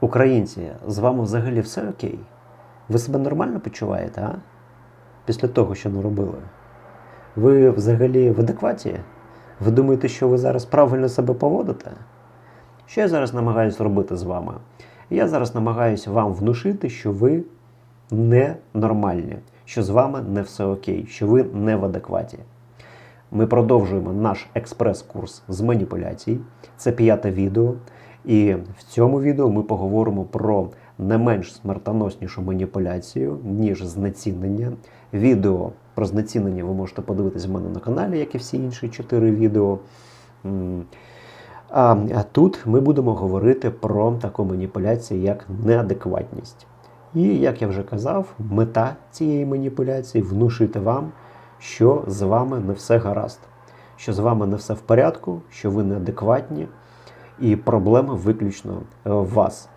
Українці, з вами взагалі все окей? Ви себе нормально почуваєте, а? Після того, що наробили? Ви взагалі в адекваті? Ви думаєте, що ви зараз правильно себе поводите? Що я зараз намагаюся робити з вами? Я зараз намагаюся вам внушити, що ви не нормальні, що з вами не все окей, що ви не в адекваті. Ми продовжуємо наш експрес-курс з маніпуляцій. Це п'яте відео. І в цьому відео ми поговоримо про не менш смертоноснішу маніпуляцію, ніж знецінення. Відео про знецінення ви можете подивитись в мене на каналі, як і всі інші чотири відео. А, тут ми будемо говорити про таку маніпуляцію, як неадекватність. І, як я вже казав, мета цієї маніпуляції внушити вам, що з вами не все гаразд, що з вами не все в порядку, що ви неадекватні, і проблема виключно е, вас.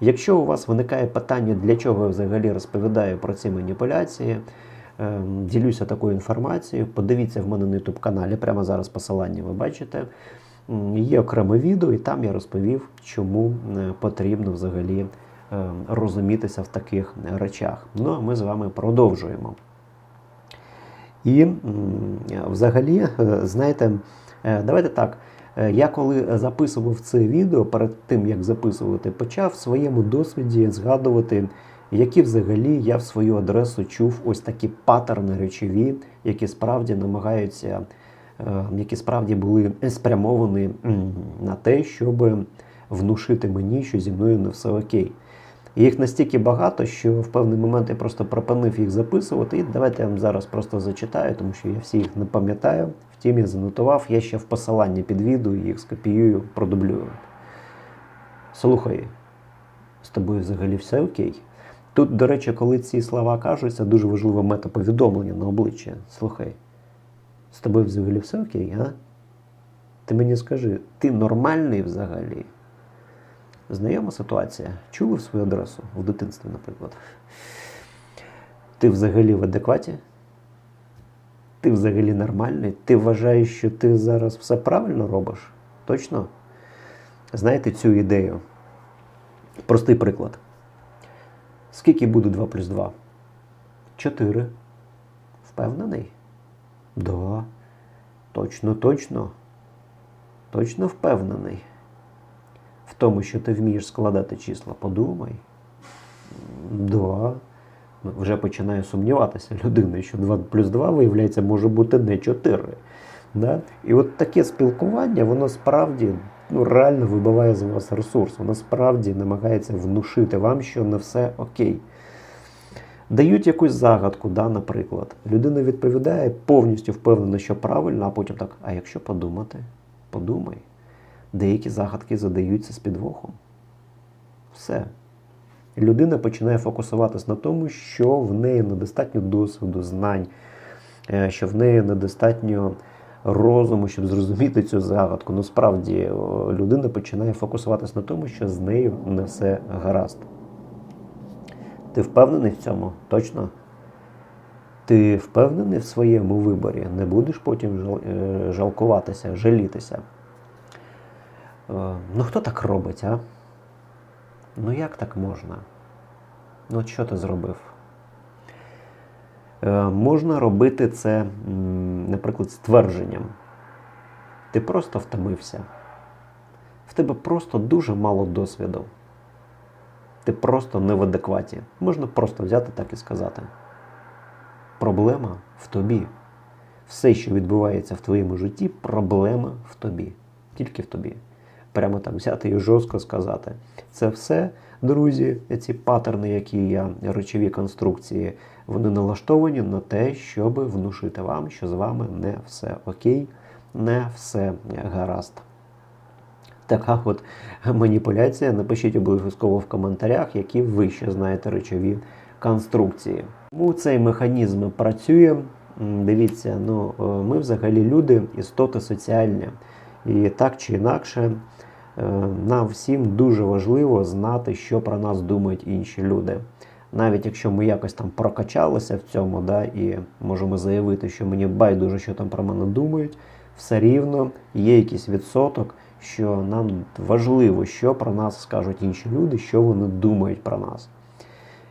Якщо у вас виникає питання, для чого я взагалі розповідаю про ці маніпуляції, е, ділюся такою інформацією, подивіться в мене на YouTube каналі, прямо зараз посилання ви бачите. Є окреме відео, і там я розповів, чому е, потрібно взагалі розумітися в таких речах. Ну а ми з вами продовжуємо. І взагалі, знаєте, давайте так. Е, я коли записував це відео, перед тим як записувати, почав в своєму досвіді згадувати, які взагалі я в свою адресу чув ось такі паттерни речові, які справді намагаються, е, які справді були спрямовані на те, щоб внушити мені, що зі мною не все окей. Їх настільки багато, що в певний момент я просто припинив їх записувати. І давайте я вам зараз просто зачитаю, тому що я всі їх не пам'ятаю. Втім, я занотував, я ще в посиланні під відео їх скопіюю, продублюю. Слухай, з тобою взагалі все окей. Тут, до речі, коли ці слова кажуться, дуже важливе метаповідомлення на обличчя. Слухай, з тобою взагалі все окей, а? Ти мені скажи, ти нормальний взагалі? Знайома ситуація. Чули в свою адресу в дитинстві, наприклад? Ти взагалі в адекваті? Ти взагалі нормальний? Ти вважаєш, що ти зараз все правильно робиш? Точно? Знаєте цю ідею? Простий приклад. Скільки буде 2 плюс 2? 4. Впевнений? Да. Точно, точно. Точно впевнений. В тому, що ти вмієш складати числа, подумай. Да. Ну, вже починає сумніватися людина, що 2 плюс 2, виявляється, може бути не 4. Да? І от таке спілкування, воно справді ну, реально вибиває з вас ресурс. Воно справді намагається внушити вам, що не все окей. Дають якусь загадку, да, наприклад. Людина відповідає, повністю впевнена, що правильно, а потім так, а якщо подумати, подумай. Деякі загадки задаються з підвохом. Все людина починає фокусуватись на тому, що в неї недостатньо досвіду, знань, е, що в неї недостатньо розуму, щоб зрозуміти цю загадку. Ну, справді, людина починає фокусуватись на тому, що з нею не все гаразд. Ти впевнений в цьому? Точно? Ти впевнений в своєму виборі, не будеш потім е, жалкуватися, жалітися. Е, ну хто так робить, а? Ну як так можна? Ну що ти зробив? Е, Можна робити це, наприклад, ствердженням. Ти просто втомився. В тебе просто дуже мало досвіду. Ти просто не в адекваті. Можна просто взяти так і сказати. Проблема в тобі. Все, що відбувається в твоєму житті, проблема в тобі. Тільки в тобі прямо так взяти і жорстко сказати. Це все, друзі, ці паттерни, які є речові конструкції, вони налаштовані на те, щоб внушити вам, що з вами не все окей, не все гаразд. Така от маніпуляція. Напишіть обов'язково в коментарях, які ви ще знаєте речові конструкції. У цей механізм працює. Дивіться, ну ми взагалі люди, істоти соціальні. І так чи інакше, Е, нам всім дуже важливо знати, що про нас думають інші люди. Навіть якщо ми якось там прокачалися в цьому, да, і можемо заявити, що мені байдуже, що там про мене думають, все рівно є якийсь відсоток, що нам важливо, що про нас скажуть інші люди, що вони думають про нас.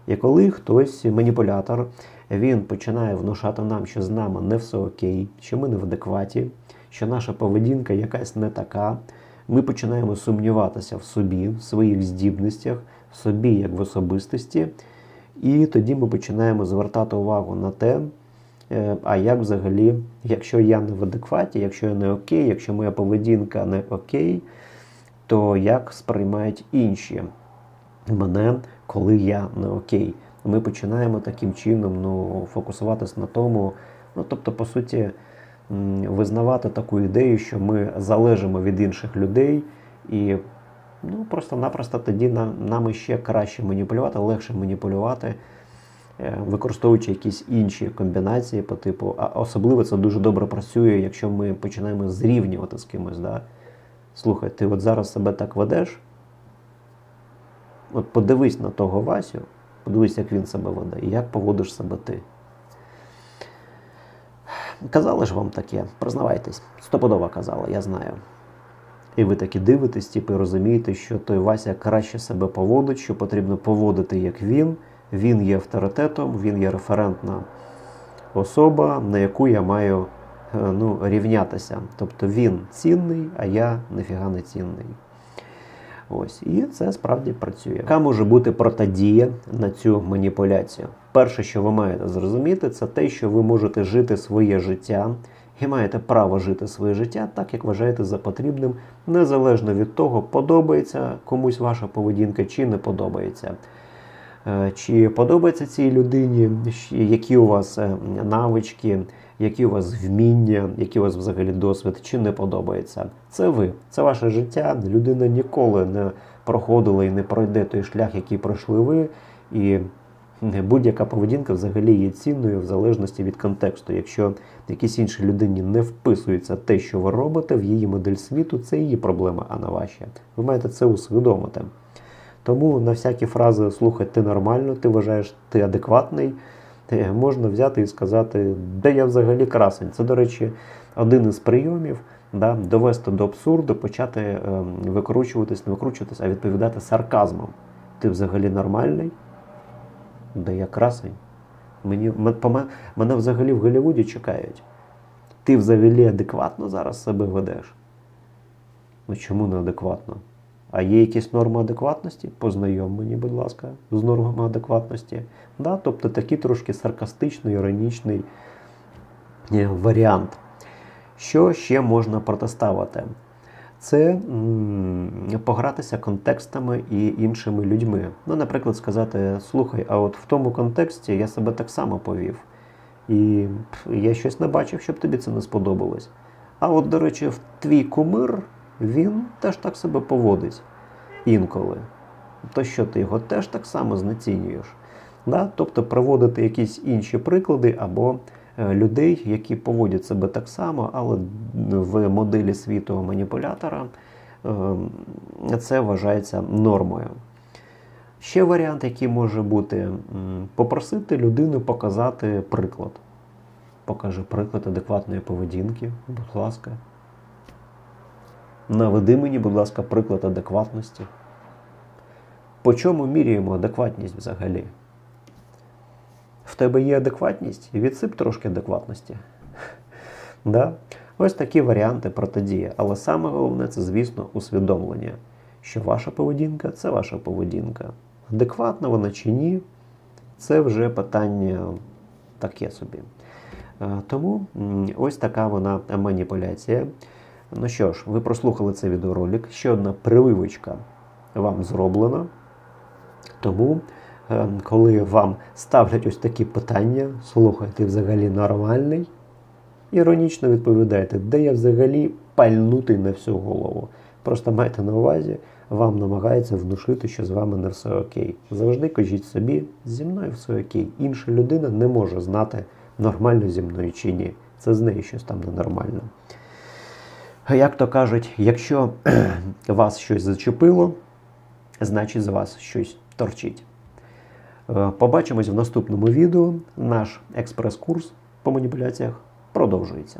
І коли хтось, маніпулятор, він починає внушати нам, що з нами не все окей, що ми не в адекваті, що наша поведінка якась не така, ми починаємо сумніватися в собі, в своїх здібностях, в собі як в особистості, і тоді ми починаємо звертати увагу на те, е, а як взагалі, якщо я не в адекваті, якщо я не окей, якщо моя поведінка не окей, то як сприймають інші мене, коли я не окей. Ми починаємо таким чином ну, фокусуватись на тому, ну тобто, по суті, визнавати таку ідею, що ми залежимо від інших людей, і ну, просто-напросто тоді нам, нам ще краще маніпулювати, легше маніпулювати, е, використовуючи якісь інші комбінації по типу, а особливо це дуже добре працює, якщо ми починаємо зрівнювати з кимось. Да? Слухай, ти от зараз себе так ведеш. От подивись на того Васю, подивись, як він себе веде, і як поводиш себе ти. Казали ж вам таке, признавайтесь, стопудово казали, я знаю. І ви таки дивитесь, типу, і розумієте, що той Вася краще себе поводить, що потрібно поводити, як він. Він є авторитетом, він є референтна особа, на яку я маю е, ну, рівнятися. Тобто він цінний, а я ніфіга не цінний. Ось, і це справді працює. Яка може бути протидія на цю маніпуляцію? Перше, що ви маєте зрозуміти, це те, що ви можете жити своє життя і маєте право жити своє життя так, як вважаєте за потрібним, незалежно від того, подобається комусь ваша поведінка чи не подобається. Е, Чи подобається цій людині, які у вас е, навички, які у вас вміння, які у вас взагалі досвід, чи не подобається. Це ви, це ваше життя. Людина ніколи не проходила і не пройде той шлях, який пройшли ви. І будь-яка поведінка взагалі є цінною в залежності від контексту. Якщо якійсь іншій людині не вписується те, що ви робите в її модель світу, це її проблема, а не ваші. Ви маєте це усвідомити. Тому на всякі фрази слухай, ти нормально, ти вважаєш, ти адекватний, е, можна взяти і сказати, де я взагалі красень. Це, до речі, один із прийомів да, довести до абсурду, почати е, викручуватись, не викручуватись, а відповідати сарказмом. Ти взагалі нормальний? Де я красень? Мені, мене взагалі в Голлівуді чекають. Ти взагалі адекватно зараз себе ведеш? Ну чому не адекватно? А є якісь норми адекватності? Познайом мені, будь ласка, з нормами адекватності. Да? Тобто такий трошки саркастичний, іронічний е, варіант. Що ще можна протиставити? Це м, погратися контекстами і іншими людьми. Ну, наприклад, сказати: слухай, а от в тому контексті я себе так само повів. І я щось не бачив, щоб тобі це не сподобалось. А от, до речі, в твій кумир він теж так себе поводить інколи. То що ти його теж так само знецінюєш? Да? Тобто приводити якісь інші приклади або е, людей, які поводять себе так само, але в моделі світу маніпулятора е, це вважається нормою. Ще варіант, який може бути, попросити людину показати приклад. Покажи приклад адекватної поведінки, будь ласка. Наведи мені, будь ласка, приклад адекватності. По чому міряємо адекватність взагалі? В тебе є адекватність? Відсип трошки адекватності. Да? Ось такі варіанти протидії. Але саме головне це, звісно, усвідомлення, що ваша поведінка це ваша поведінка. Адекватна вона чи ні, це вже питання таке собі. Е, Тому ось така вона маніпуляція. Ну що ж, ви прослухали цей відеоролик. Ще одна прививочка вам зроблена. Тому, е, коли вам ставлять ось такі питання, слухай, ти взагалі нормальний, іронічно відповідайте, де я взагалі пальнутий на всю голову. Просто майте на увазі, вам намагається внушити, що з вами не все окей. Завжди кажіть собі, зі мною все окей. Інша людина не може знати, нормально зі мною чи ні. Це з нею щось там ненормально. Як то кажуть, якщо вас щось зачепило, значить з вас щось торчить. Е, Побачимось в наступному відео. Наш експрес-курс по маніпуляціях продовжується.